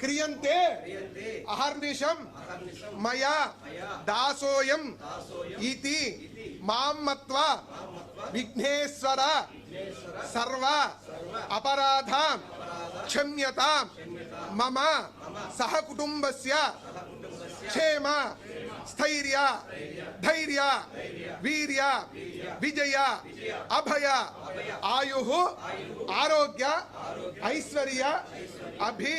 क्रियन्ते। अहर्निशं मया। दासोऽयम्। इति। माँ मत्वा। विघ्नेश्वर। सर्व। मम। सहकुटुम्बस्य क्षेम। ಸ್ಥೈರ್ಯ ಧೈರ್ಯ ವೀರ್ಯ ವಿಜಯ ಅಭಯ ಆಯು ಆರೋಗ್ಯ ಐಶ್ವರ್ಯ ಅಭಿ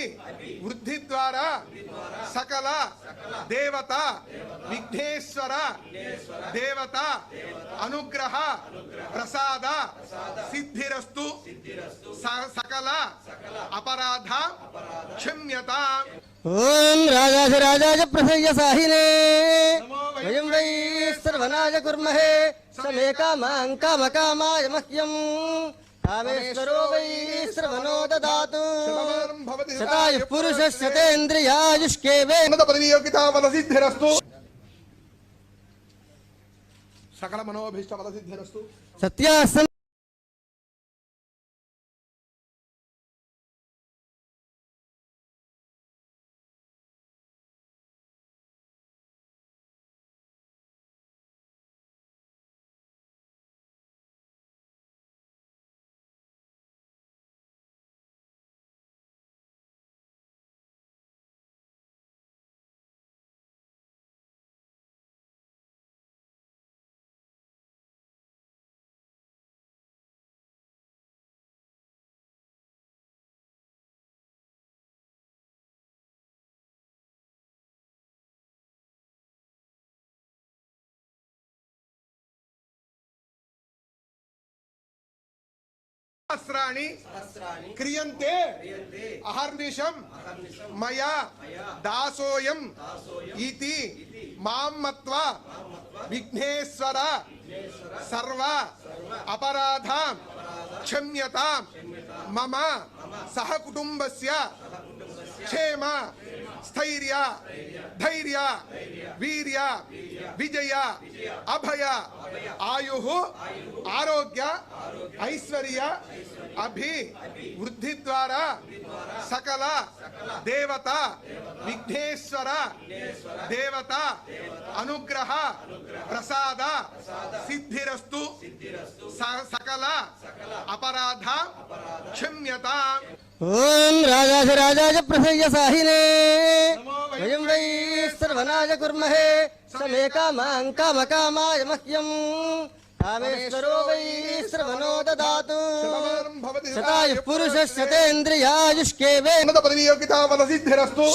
ವೃದ್ಧಿದ್ವಾರ ಸಕಲ ದೇವತಾ ವಿಘ್ನೇಶ್ವರ ದೇವತಾ ಅನುಗ್ರಹ ಪ್ರಸಾದ ಸಿದ್ಧಿರಸ್ತು ಸಕಲ ಅಪರಾಧ ಕ್ಷಮ್ಯತಾ ఓం రాజాశ రాజాజ ప్రసయ్య సాహినే. వయం వై సర్వనాజ కుర్మహే. సమే కామాం కామ కామాయ మహ్యం. కామేశ్వరో వై శ్రవణో దదాతు. శతాయ పురుష శతేంద్రియాయుష్కేవే పదవియోగితామలసిద్ధిరస్తు సకల మనోభీష్ట పదసిద్ధిరస్తు సత్యాసన सहस्राणि क्रियन्ते। अहर्निशं मया। दासोऽयम्। इति। माँ मत्वा। विघ्नेश्वर। सर्व। अपराधा क्षम्यतां मम। सहकुटुम्बस्य क्षेम। स्थर्य, धैर्य वीर विजय, अभय, आयु, आरोग्य, ऐश्वर्य अभि वृद्धि द्वारा सकल, देवता, विघ्नेश्वर, देवता, अनुग्रह, प्रसाद सिद्धिस्तु सकल, अपराध, क्षम्यता। ओम राजा राजाज प्रसय साहिने वयं वै सर्वनाय कुर्महे। समे काम कामकामाय मह्यं कामेश्वरो वै सर्वनो ददातु शतायुः पुरुषः शतेन्द्रियायुष्केवे मनसिद्धिरस्तु